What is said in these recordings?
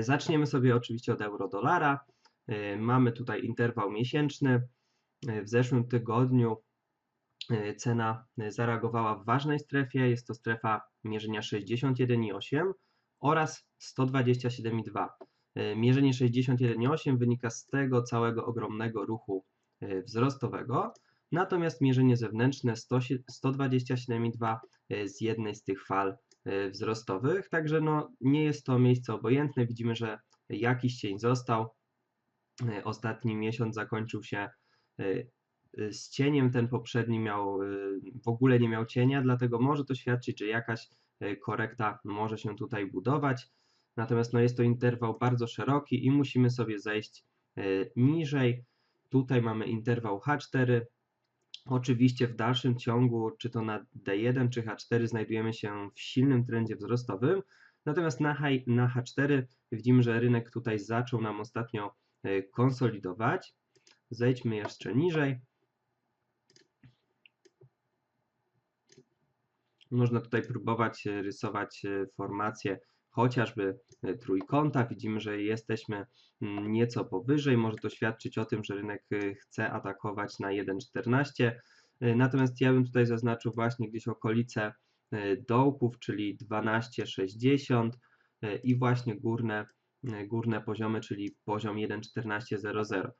Zaczniemy sobie oczywiście od euro-dolara. Mamy tutaj interwał miesięczny. W zeszłym tygodniu cena zareagowała w ważnej strefie. Jest to strefa mierzenia 61,8 oraz 127,2. Mierzenie 61,8 wynika z tego całego ogromnego ruchu wzrostowego, natomiast mierzenie zewnętrzne 100 127,2 z jednej z tych fal wzrostowych, także no, nie jest to miejsce obojętne. Widzimy, że jakiś cień został. Ostatni miesiąc zakończył się z cieniem, ten poprzedni miał w ogóle nie miał cienia, dlatego może to świadczyć, że jakaś korekta może się tutaj budować. Natomiast no, jest to interwał bardzo szeroki i musimy sobie zejść niżej. Tutaj mamy interwał H4. Oczywiście w dalszym ciągu, czy to na D1 czy H4, znajdujemy się w silnym trendzie wzrostowym. Natomiast na, na H4 widzimy, że rynek tutaj zaczął nam ostatnio konsolidować. Zejdźmy jeszcze niżej. Można tutaj próbować rysować formację chociażby e, trójkąta. Widzimy, że jesteśmy mm, nieco powyżej. Może to świadczyć o tym, że rynek e, chce atakować na 1,14. E, natomiast ja bym tutaj zaznaczył właśnie gdzieś okolice dołków, czyli 12,60 i właśnie górne, górne poziomy, czyli poziom 1,1400.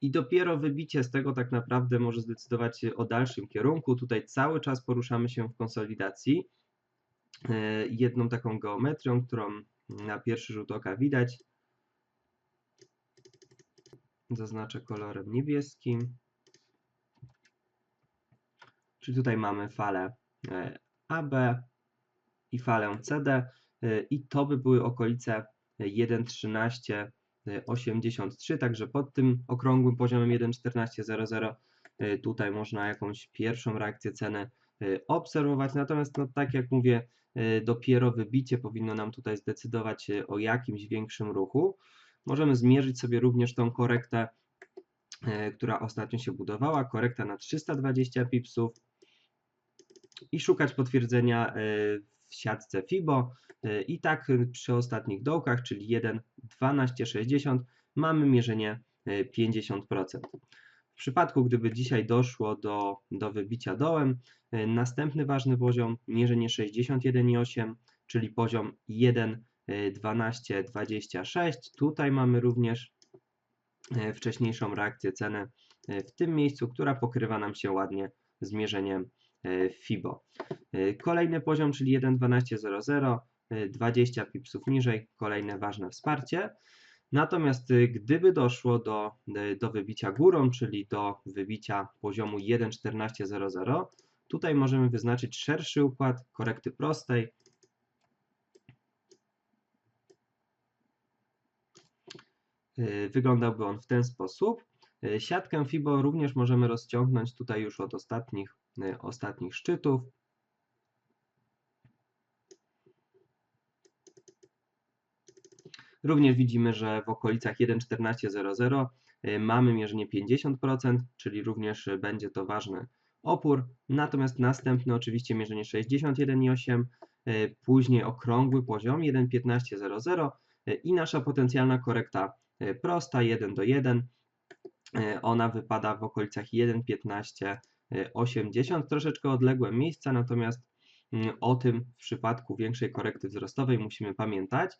I dopiero wybicie z tego tak naprawdę może zdecydować o dalszym kierunku. Tutaj cały czas poruszamy się w konsolidacji. E, jedną taką geometrią, którą na pierwszy rzut oka widać. Zaznaczę kolorem niebieskim. Czyli tutaj mamy falę e, AB i falę CD e, i to by były okolice 1.1383, także pod tym okrągłym poziomem 1.1400 tutaj można jakąś pierwszą reakcję ceny obserwować. Natomiast no, tak jak mówię, dopiero wybicie powinno nam tutaj zdecydować o jakimś większym ruchu. Możemy zmierzyć sobie również tą korektę, e, która ostatnio się budowała, korekta na 320 pipsów i szukać potwierdzenia w siatce FIBO i tak przy ostatnich dołkach, czyli 1,1260 mamy mierzenie 50%. W przypadku, gdyby dzisiaj doszło do, do wybicia dołem, e, następny ważny poziom, mierzenie 61,8, czyli poziom 1,1226. Tutaj mamy również e, wcześniejszą reakcję ceny e, w tym miejscu, która pokrywa nam się ładnie z mierzeniem FIBO. Kolejny poziom, czyli 1,1200, 20 pipsów niżej, kolejne ważne wsparcie. Natomiast y, gdyby doszło do, y, do wybicia górą, czyli do wybicia poziomu 1.14.00, tutaj możemy wyznaczyć szerszy układ korekty prostej. Y, wyglądałby on w ten sposób. Siatkę FIBO również możemy rozciągnąć tutaj już od ostatnich, ostatnich szczytów. Również widzimy, że w okolicach 1.14.00 y, mamy mierzenie 50%, czyli również będzie to ważny opór. Natomiast następne oczywiście mierzenie 61,8, y, później okrągły poziom 1.15.00 y, i nasza potencjalna korekta prosta 1 do 1. Ona wypada w okolicach 1.15.80, troszeczkę odległe miejsca, natomiast o tym w przypadku większej korekty wzrostowej musimy pamiętać.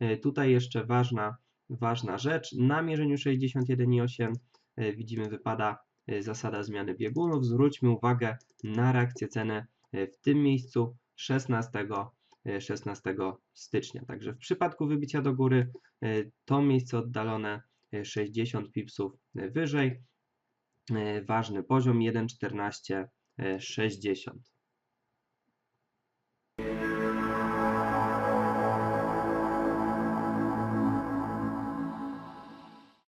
E, tutaj jeszcze ważna, ważna rzecz, na mierzeniu 61,8 e, widzimy wypada e, zasada zmiany biegunów. Zwróćmy uwagę na reakcję ceny w tym miejscu 16, 16 stycznia. Także w przypadku wybicia do góry to miejsce oddalone 60 pipsów wyżej, ważny poziom 1,1460.